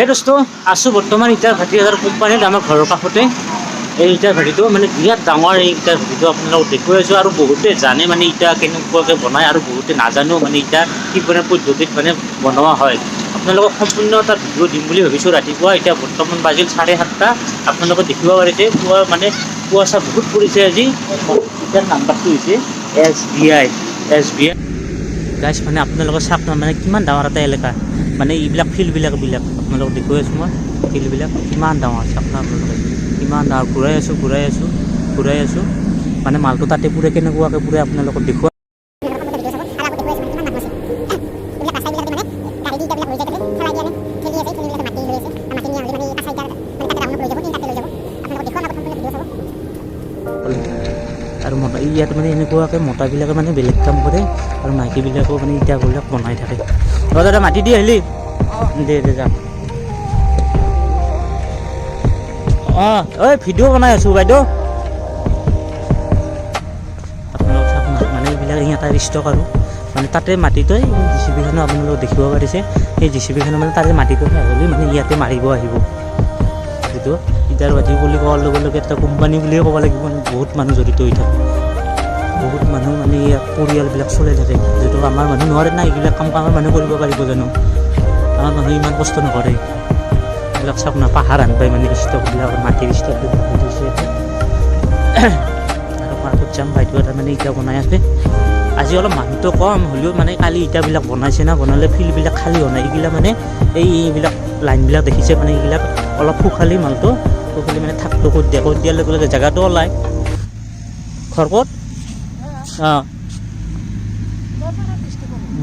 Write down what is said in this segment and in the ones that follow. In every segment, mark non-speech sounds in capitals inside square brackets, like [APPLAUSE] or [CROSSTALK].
এই দোস্ত, আছোঁ বৰ্তমান ইটাৰ ভাটি এটাৰ কোম্পানীত আমাৰ ঘৰৰ কাষতে। এই ইটাৰ ভাটিটো মানে বিৰাট ডাঙৰ এই ইটাৰ ভাটিটো আপোনালোকক দেখুৱাই আছোঁ আৰু বহুতে জানে মানে ইটা কেনেকুৱাকৈ বনায় আৰু বহুতে নাজানেও মানে ইটা কি মানে পদ্ধতিত মানে বনোৱা হয়। আপোনালোকক সম্পূৰ্ণ এটা ভিডিঅ' দিম বুলি ভাবিছোঁ ৰাতিপুৱা। এতিয়া বৰ্তমান বাজিল চাৰে সাতটা। আপোনালোকে দেখিব পাৰিছে পুৱা মানে কুৱাচা বহুত পৰিছে আজি। ইটাৰ নাম্বাৰটো হৈছে S B I. S B I. গাইছ মানে আপোনালোকে চাওক মানে কিমান ডাঙৰ এটা এলেকা। মানে এইবিলাক ফিল্ডবিলাক বিলাক, আপোনালোকক দেখুৱাই আছোঁ মই, ফিল্ডবিলাক। কিমান ডাঙৰ না আপোনালোকে কিমান ডাঙৰ, ঘূৰাই আছোঁ ঘূৰাই আছোঁ ঘূৰাই আছোঁ। মানে মালটো তাতে পুৰে, কেনেকুৱাকৈ পুৰে আপোনালোকক দেখুৱাই আৰু মতা ইয়াত মানে এনেকুৱাকৈ মতাবিলাকে মানে বেলেগ কাম কৰে, আৰু মাইকীবিলাকেও মানে ইটাবিলাক বনাই থাকে। অ দাদা মাতি দি আহিলি? দে দে যাম অঁ, ঐ, ভিডিঅ' বনাই আছোঁ বাইদেউ। আপোনালোক মানে এইবিলাক ইয়াত ষ্টক আৰু। মানে তাতে মাটিটো জি চি বিখনো আপোনালোকে দেখিব পাৰিছে। সেই জি চি বিখনো মানে তাতে মাটিটো হ'লে মানে ইয়াতে মাৰিব আহিব। সেইটো ইটাৰ ভাটি বুলি কোৱাৰ লগে লগে এটা কোম্পানী বুলিয়ে ক'ব লাগিব। বহুত মানুহ জড়িত হৈ থাকে। বহুত মানুহ মানে পৰিয়ালবিলাক চলাই থাকে যিহেতু আমাৰ মানুহ নোৱাৰে না এইবিলাক কাম আমাৰ মানুহ কৰিব পাৰিব জানো? আমাৰ মানুহে ইমান কষ্ট নকৰে। এইবিলাক চাওক না পাহাৰ আন পাই মানে ষ্টকবিলাক মাটিৰ ষ্টকবিলাক থৈছে আৰু মাৰ্কত যাম বাইদেউ এটা মানে ইটা বনাই আছে। আজি অলপ মানুহটো কম হ'লেও মানে কালি ইটাবিলাক বনাইছে না বনালে ফিল্ডবিলাক খালী হোৱা নাই এইবিলাক মানে এই এইবিলাক লাইনবিলাক দেখিছে মানে এইবিলাক অলপ সুখালি মালটো সুখালি মানে থাকটো কৰি দিয়ে কৰি দিয়াৰ লগে লগে জেগাটো ওলায়। ঘৰ ক'ত? অঁ।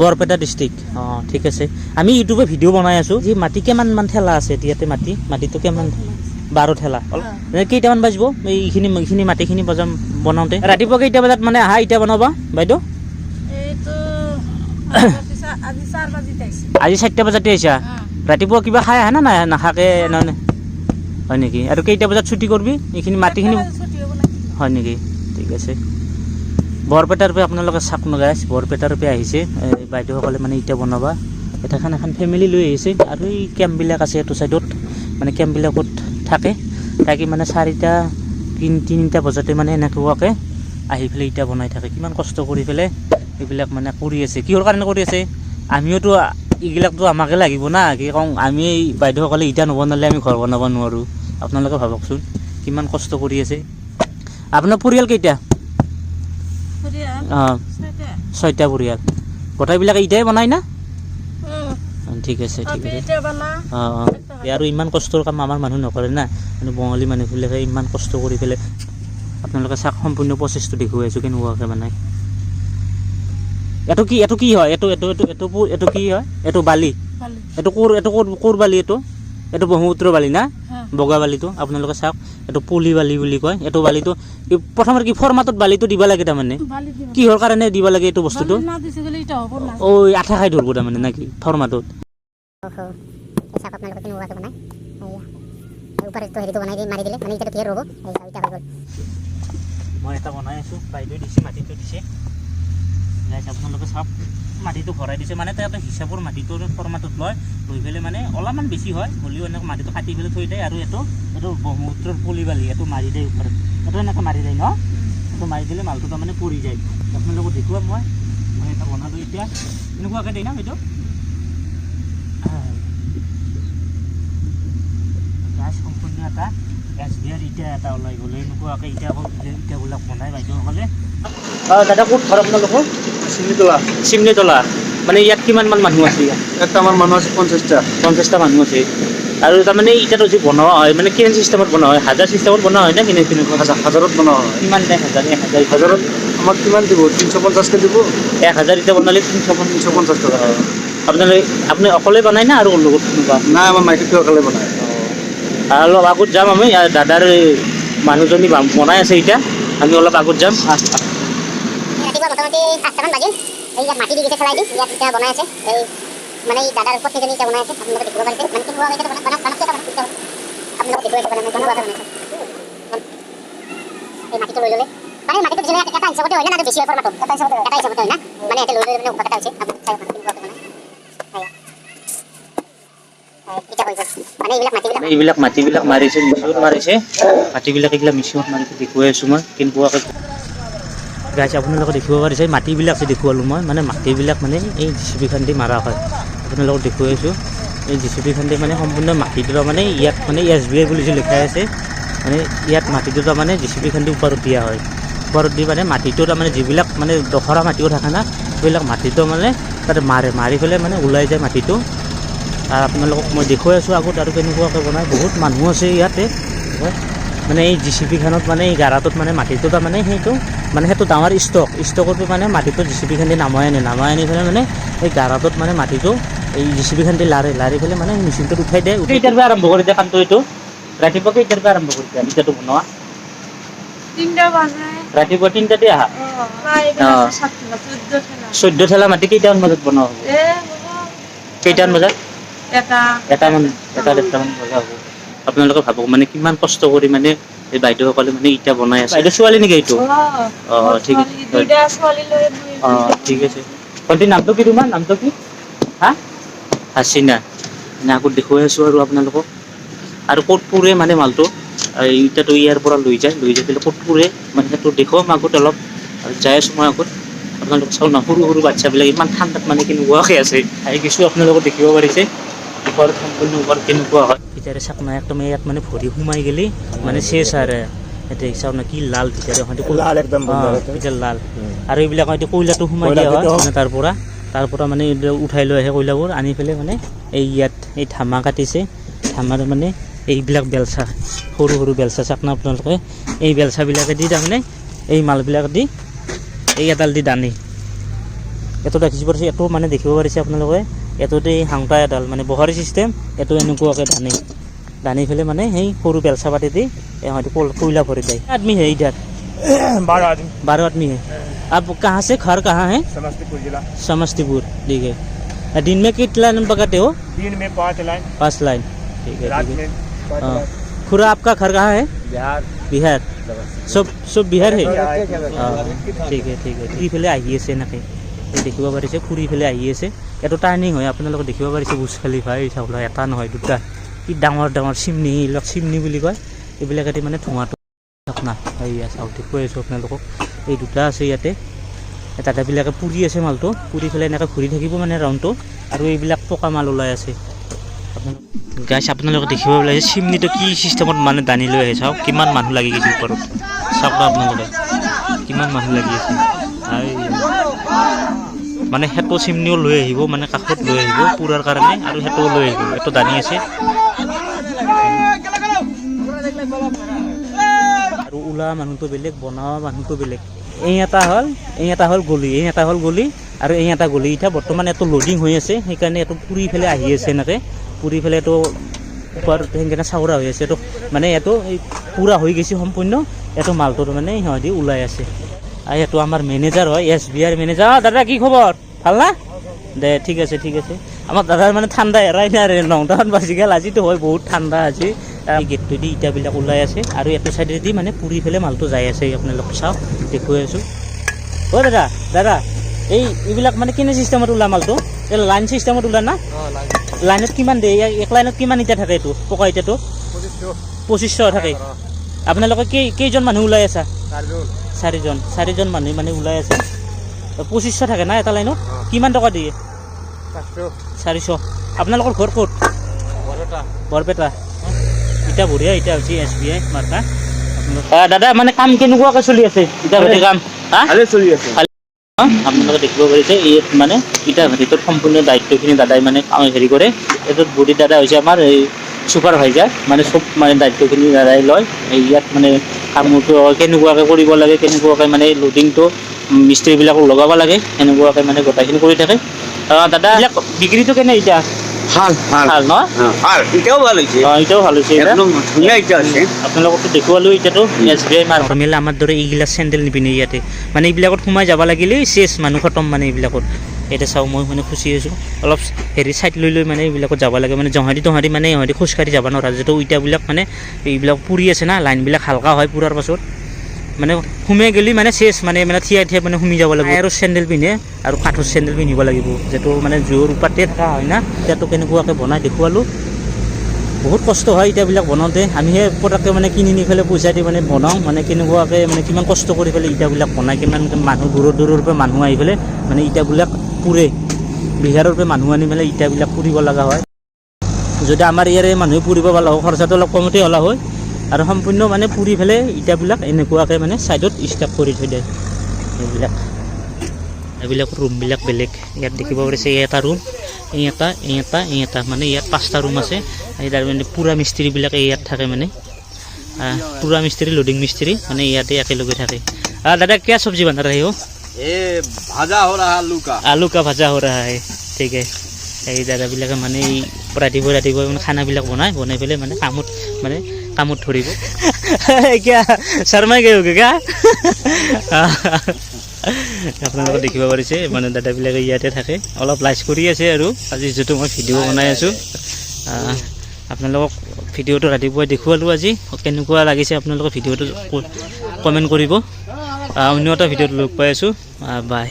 বৰপেটা ডিষ্ট্ৰিক্ট অঁ ঠিক আছে। আমি ইউটিউবে ভিডিঅ' বনাই আছোঁ যি মাটি কিমানমান ঠেলা আছে ইয়াতে মাটি মাটিটো কিমান বাৰ ঠেলা। অলপ কেইটামান বাজিব? এইখিনি এইখিনি মাটিখিনি বজাম বনাওঁতে। ৰাতিপুৱা কেইটা বজাত মানে আহা ইটা বনাবা? বাইদেউ? আজি চাৰিটা বজাতে আহিছা? ৰাতিপুৱা কিবা খাই আহা না নাই? নাখাকে নহ'লে হয় নেকি? আৰু কেইটা বজাত ছুটি কৰবি? এইখিনি মাটিখিনি হয় নেকি? ঠিক আছে। বৰপেটাৰ পৰা আপোনালোকে চাওক নগাইছ বৰপেটাৰ পৰা আহিছে। বাইদেউসকলে মানে ইটা বনাবা। এটাখন এখন ফেমিলি লৈ আহিছে। আৰু এই কেম্পবিলাক আছে এইটো ছাইডত মানে কেম্পবিলাকত থাকে। থাকি মানে চাৰিটা, তিন, তিনিটা বজাতে মানে এনেকুৱাকৈ আহি পেলাই ইটা বনাই থাকে। কিমান কষ্ট কৰি পেলাই এইবিলাক মানে কৰি আছে। কিহৰ কাৰণে কৰি আছে? আমিওতো এইবিলাকতো আমাকে লাগিব না। কি কওঁ, আমি বাইদেউসকলে ইটা নবনালে আমি ঘৰ বনাব নোৱাৰোঁ। আপোনালোকে ভাবকচোন, কিমান কষ্ট কৰি আছে। আপোনাৰ পৰিয়াল কেইটা? ছয়টা ছয়টা। পৰিয়াল গোটেইবিলাকে ইটাই বনাই না? ঠিক আছে ঠিক আছে। অঁ অঁ। আৰু ইমান কষ্টৰ কাম আমাৰ মানুহ নকৰে না। মানে বঙালী মানুহবিলাকে ইমান কষ্ট কৰি পেলাই আপোনালোকে চাওক সম্পূৰ্ণ প্ৰচেছটো দেখুৱাই আছোঁ কেনেকুৱাকৈ বনাই। এইটো কি এইটো কি হয়? এইটো এইটো এইটো এইটো এইটো কি হয়? এইটো বালি। এইটো ক'ৰ এইটো ক'ৰ ক'ৰ বালি এইটো? এইটো ব্ৰহ্মপুত্ৰ বালি না? বগা বালিটো আপোনালোকে চাওক এইটো পুলি বালি বুলি কয় এইটো বালিটো এই প্ৰথমতে কি ফৰ্মাটত বালিটো দিব লাগে তাৰমানে? কিহৰ কাৰণে দিব লাগে এইটো বস্তুটো? ঐ আঠা খাই ধৰিব তাৰমানে নাকি ফৰ্মাটত চাওক এতিয়া হৈ গ'ল। মই এটা বনাই আছোঁ বাইদেউ দিছে মাটিটো দিছে। আপোনালোকে চাওক। মাটিটো ভৰাই দিছে। মানে এটা হিচাপৰ মাটিটোৰ ফৰ্মাটত লয়, লৈ পেলাই মানে অলপমান বেছি হয়, হ'লেও এনেকৈ মাটিটো কাটি পেলাই থৈ দিয়ে আৰু এইটো এইটো ব্ৰহ্মপুত্ৰৰ পুলি বালি এইটো মাৰি দিয়ে ওপৰত। এইটো এনেকৈ মাৰি দিয়ে ন? এইটো মাৰি দিলে মালটো তাৰমানে পৰি যায়। আপোনালোকক দেখুৱাম মই মই এটা বনালোঁ এতিয়া। এনেকুৱাকৈ দিয়ে না বাইদেউ? গাছ সম্পূৰ্ণ এটা, গাছ দিয়াৰ ইটা এটা ওলাই গ'লে। এনেকুৱাকৈ ইটা ইটাবিলাক বনাই বাইদেউসকলে দাদা, ক'ত ঘৰ আপোনালোকৰ? চিমনিতলা চিমনিতলা মানে ইয়াত কিমান মান মানুহ আছে ইয়াত? আমার মানুষ আছে পঞ্চাশটা। পঞ্চাছটা মানুহ আছে। আৰু তাৰমানে ইটাটো যে বনোৱা হয় মানে কিমান চিষ্টেমত বনোৱা হয়? হাজাৰ চিষ্টেমত বনোৱা হয় না কেনে কেনেকুৱা? হাজারত বনোৱা হয়। কিমান দেয়? হাজাৰ এক হাজাৰ হাজারত আমাক কিমান দিব? তিনশ পঞ্চাছকে দিব? এক হাজাৰ ইটা বনালে তিনিশ তিনশ পঞ্চাছ টকা। আপোনালোকে আপুনি অকলে বনাই না আৰু লগত কোনোবা? নাই আমাৰ মাইকীটো অকলে বনায়। আৰু অলপ আগত যাম আমি দাদাৰ মানুহজনী বনাই আছে এতিয়া। আমি অলপ আগত যাম। মোটামুটি মাটি দি দিছে চলাই দি, ইয়াত এতিয়া বনাই আছে। এই মানে এই দাদাৰ এতিয়া আপোনালোকে দেখিব পাৰিছে মানে এতিয়া বনাই এতিয়া মানে কেনেকুৱাকৈ বনাইছে এই মাটিটো লৈ ল'লে। মানে এইবিলাক মাটিবিলাক মাৰিছে মিচিনত মাৰিছে। মাটিবিলাক এইবিলাক মিচিনত মাৰিছে দেখুৱাই আছোঁ মই কেনেকুৱাকৈ গাইছে আপোনালোকে দেখিব পাৰিছে মাটিবিলাক যে দেখুৱালোঁ মই মানে মাটিবিলাক মানে এই জি চি বি খান্দি মাৰা হয়। আপোনালোকক দেখুৱাই আছোঁ। এই জি চি বি খান্দি মানে সম্পূৰ্ণ মাটিটো মানে ইয়াত মানে এছ বি আই বুলি যে লিখা আছে মানে ইয়াত মাটিটো তাৰমানে জি চি বি খান্দি ওপৰত দিয়া হয়। ওপৰত দি মানে মাটিটো তাৰমানে যিবিলাক মানে দখৰা মাটিও থাকে না, সেইবিলাক মাটিটো মানে তাতে মাৰে, মাৰি পেলাই মানে ওলাই যায় মাটিটো। আপোনালোকক মই দেখুৱাই আছোঁ আগত আৰু কেনেকুৱাকৈ বনায়। বহুত মানুহ আছে ইয়াতে। মানে এই জি চি পিখনত মানে এই গাৰাটোত মানে মাটিটো তাৰমানে সেইটো মানে সেইটো ডাঙৰ ষ্টক ষ্টকত মানে মাটিটো জি চি পিখান নামাই আনে নামাই আনি পেলাই মানে এই গাৰাটোত মানে মাটিটো এই জি চি পিখান দি লাৰে লাৰি পেলাই মানে মেচিনটোত উঠাই দিয়ে কেইটাৰ পৰা আৰম্ভ কৰি দিয়ে কামটো এইটো? ৰাতিপুৱা কেইটাৰ পৰা আৰম্ভ কৰি দিয়ে ইটাটো বনোৱা? ৰাতিপুৱা তিনিটাতে আহা? চৈধ্য ঠেলা। মাটি কেইটামান বজাত বনোৱা হ'ব? কেইটামান বজাত? এটা। এটামান এটা ডেৰটামান বজা হ'ব। আপোনালোকে ভাবক মানে কিমান কষ্ট কৰি মানে এই বাইদেউসকলে মানে ইটা বনাই আছে। বাইদেউ ছোৱালী নেকি এইটো? অ ঠিক অ ঠিক আছে। ভণ্টি নামটো কি তোমাৰ? নামটো কি? হা? হাচিনা মানে আগত দেখুৱাই আছোঁ আৰু আপোনালোকক। আৰু ক'ত পুৰে মানে মালটো? ইটাটো ইয়াৰ পৰা লৈ যায় লৈ যাই পেলাই ক'ত পুৰে? মানে সেইটো দেখুৱাম আগত অলপ। যাই আছোঁ মই আগত। আপোনালোক চাওক না সৰু সৰু বাচ্ছাবিলাক ইমান ঠাণ্ডাত মানে কেনেকুৱাকৈ আছে। আহি কিছু আপোনালোকক দেখিব পাৰিছে। ওপৰত সম্পূৰ্ণ ওপৰত কেনেকুৱা হয়। ভিতৰে চাওক না একদম ইয়াত মানে ভৰি সোমাই গেলি মানে চেচ আৰু এতিয়া চাওক না কি লাল ভিতৰে হয়তো লাল একদম অ, লাল। আৰু এইবিলাক হয়তো কয়লাটো সোমাই দিয়া হয় মানে তাৰ পৰা। তাৰ পৰা মানে উঠাই লৈ আহে কয়লাবোৰ আনি পেলাই মানে এই ইয়াত এই ধামা কাটিছে। ধামাৰ মানে এইবিলাক বেলচা সৰু সৰু বেলচা চাওক না আপোনালোকে। এই বেলচাবিলাকে দি তাৰমানে এই মালবিলাক দি এই এডাল দি দানি। এইটো দেখিব পাৰিছে এইটো মানে দেখিব পাৰিছে আপোনালোকে। এইটোতে এই হাংটা এডাল মানে বহাৰী চিষ্টেম এইটো এনেকুৱাকৈ দানি দানি পেলাই মানে সেই সৰু বেলচা পাতি দি এই হয়তো কল- কয়লা ভৰি যায় [COUGHS] আদমি হে ইধাৰ बारह आदमी बारह आदमी है आप कहाँ से घर कहाँ है समस्तीपुर जिला समस्तीपुर ठीक है दिन में कितना लाइन पकड़ते हो दिन में पाँच लाइन पाँच लाइन ठीक है रात ठीक है में पाँच हाँ। लाइन खुरा आपका घर कहाँ है बिहार बिहार सब सब बिहार है हाँ। हाँ ঠিক है ঠিক है ফুৰি পেলাই আহি আছে এনেকৈ এই দেখিব পাৰিছে, ফুৰি পেলাই আহি আছে। এইটো টাৰ্ণিং হয়, আপোনালোকে দেখিব পাৰিছে, বুজ খালিফা এই চাউল এটা নহয়, দুটা। কি ডাঙৰ ডাঙৰ চিমনি এইবিলাক চিমনি বুলি কয়। এইবিলাকেদি মানে ধোঁৱাটো আপোনাৰ এইয়া চাউল দেখুৱাই আছোঁ আপোনালোকক। এই দুটা আছে ইয়াতে। দাদাবিলাকে পুৰি আছে মালটো। পুৰি পেলাই এনেকৈ ঘূৰি থাকিব মানে ৰাউণ্ডটো আৰু এইবিলাক পকা মাল ওলাই আছে। গাইছ আপোনালোকে দেখিব পাৰিছে চিমনিটো কি চিষ্টেমত মানে দানি লৈ আহে, চাওক, কিমান মানুহ লাগি গৈছে ওপৰত। চাওক আপোনালোকে, কিমান মানুহ লাগি আছে। মানে সেইটো চিমনিও লৈ আহিব মানে কাষত লৈ আহিব পুৰাৰ কাৰণে আৰু সেইটোও লৈ আহিব। এইটো দানি আছে। আৰু ওলোৱা মানুহটো বেলেগ, বনোৱা মানুহটো বেলেগ। এই এটা হ'ল, এই এটা হ'ল গলি, এই এটা হ'ল গলি আৰু এই এটা গলি। এতিয়া বৰ্তমান এইটো লোডিং হৈ আছে, সেইকাৰণে এইটো পুৰি পেলাই আহি আছে এনেকৈ। পুৰি পেলাই এইটো ওপৰত সেইকাৰণে চাউৰা হৈ আছে। এইটো মানে এই পূৰা হৈ গৈছে সম্পূৰ্ণ। এইটো মালটো মানে সিহঁতি ওলাই আছে। এইটো আমাৰ মেনেজাৰ হয় এছ বি আইৰ মেনেজাৰ অঁ দাদা কি খবৰ? ভালো না? দে ঠিক আছে ঠিক আছে। আমাৰ দাদাৰ মানে ঠাণ্ডা এৰাই নাই আৰু নটামান বাজি গ'ল। আজিতো হয় বহুত ঠাণ্ডা আজি। এই গেটটোদি ইটাবিলাক ওলাই আছে আৰু এইটো চাইডেদি মানে পুৰি পেলাই মালটো যাই আছে। আপোনালোক চাওক দেখুৱাই আছোঁ। অ' দাদা দাদা এই এইবিলাক মানে কেনে চিষ্টেমত ওলা মালটো? এই লাইন চিষ্টেমত ওলা না? লাইনত কিমান দিয়ে এক লাইনত কিমান ইটা থাকে এইটো পকা ইটাটো? পঁচিছশ। থাকে। আপোনালোকে কেই কেইজন মানুহ ওলাই আছা? চাৰিজন চাৰিজন মানুহ মানে ওলাই আছে। পঁচিছশ থাকে না এটা লাইনত? কিমান টকা দিয়ে? চাৰিশ। আপোনালোকৰ ঘৰ ক'ত? বৰপেটা। ইটা বঢ়িয়া ইটা হৈছে এছ বি আই মাৰ্কা দাদা মানে কাম কেনেকুৱাকৈ চলি আছে? ইটা ভাটি কাম চলি আছে। আপোনালোকে দেখিব পাৰিছে ইয়াত মানে ইটা ভাটিটোৰ সম্পূৰ্ণ দায়িত্বখিনি দাদাই মানে হেৰি কৰে। এইটোত বডি দাদা হৈছে আমাৰ এই ছুপাৰভাইজাৰ মানে চব মানে দায়িত্বখিনি দাদাই লয়। এই ইয়াত মানে কামটো কেনেকুৱাকৈ কৰিব লাগে কেনেকুৱাকৈ মানে লোডিংটো মিস্ত্ৰীবিলাকক লগাব লাগে সেনেকুৱাকৈ মানে গোটেইখিনি কৰি থাকে। দাদা এইবিলাক বিক্ৰীটো কেনে এতিয়া? ভালো ভালো। ভালো ন? ভালো। এতিয়াও ভালো হৈছে। অঁ এতিয়াও ভালো হৈছে। একদম ধুনীয়া এতিয়া আছে আপোনালোকতো দেখুৱালোঁ এতিয়াতো এছ বি আই মাৰ আমাৰ দৰে এইগিলাক চেণ্ডেল নিপিন্ধে ইয়াতে। মানে এইবিলাকত সোমাই যাব লাগিলেই চেচ মানুহ খতম মানে এইবিলাকত। এতিয়া চাওঁ, মই মানে খুচি আছোঁ অলপ হেৰি ছাইড লৈ লৈ মানে এইবিলাকত যাব লাগে। মানে জহাদি তহাদি মানে ইহঁতি খোজকাঢ়ি যাব নোৱাৰা। যিহেতু ইটাবিলাক মানে এইবিলাক পুৰি আছে না, লাইনবিলাক হালকা হয় পুৰাৰ পাছত। মানে সোমাই গেলি মানে চেচ মানে মানে থিয়াই থিয়াই মানে সোমাই যাব লাগিব। আৰু চেণ্ডেল পিন্ধে আৰু কাঠৰ চেণ্ডেল পিন্ধিব লাগিব। যিটো মানে জোৰ ওপৰতে থকা হয় না, এতিয়াতো কেনেকুৱাকৈ বনাই দেখুৱালোঁ। বহুত কষ্ট হয় ইটাবিলাক বনাওঁতে। আমিহে পটককৈ মানে কিনি নি পেলাই পইচা দি মানে বনাওঁ। মানে কেনেকুৱাকৈ মানে কিমান কষ্ট কৰি পেলাই ইটাবিলাক বনাই, কিমান মানুহ দূৰৰ দূৰৰ পৰা মানুহ আহি পেলাই মানে ইটাবিলাক পুৰে বিহাৰৰ পৰা মানুহ আনি পেলাই ইটাবিলাক পুৰিব লগা হয়। যদি আমাৰ ইয়াৰে মানুহে পুৰিব পালা হয় খৰচাটো অলপ কমতে হ'লা হয়। আৰু সম্পূৰ্ণ মানে পুৰি পেলাই ইটাবিলাক এনেকুৱাকৈ মানে ছাইডত ষ্টাফ কৰি থৈ দিয়ে। এইবিলাক। এইবিলাক ৰুমবিলাক বেলেগ। ইয়াত দেখিব পাৰিছে, এই এটা ৰুম, এই এটা এই এটা এই এটা। মানে ইয়াত পাঁচটা ৰুম আছে। তাৰ মানে পুৰা মিস্ত্ৰীবিলাক ইয়াত থাকে মানে। পুৰা মিস্ত্ৰী লোডিং মিস্ত্ৰী মানে ইয়াতে একেলগে থাকে। দাদা, কিয় চব্জি বান্ধা ৰাখিব हो এ ভাজা हो रहा आलू का আলু কা ভাজা হৈ ৰহা হে ঠিক আছে এই দাদাবিলাকে মানে এই ৰাতিপুৱা ৰাতিপুৱা মানে খানাবিলাক বনাই বনাই পেলাই মানে কামত মানে কামত ধৰিব [LAUGHS] কিয়া শৰ্মাই গৈ কিয়া [LAUGHS] আপোনালোকে দেখিব পাৰিছে মানে দাদাবিলাকে ইয়াতে থাকে অলপ লাইচ কৰি আছে আৰু আজি যিটো মই ভিডিঅ' বনাই আছোঁ আহ, আপোনালোকক ভিডিঅ'টো ৰাতিপুৱা দেখুৱালোঁ আজি কেনেকুৱা লাগিছে আপোনালোকে ভিডিঅ'টো কমেণ্ট কৰিব আহ, অন্য এটা ভিডিঅ'ত লগ পাই আছোঁ। বাই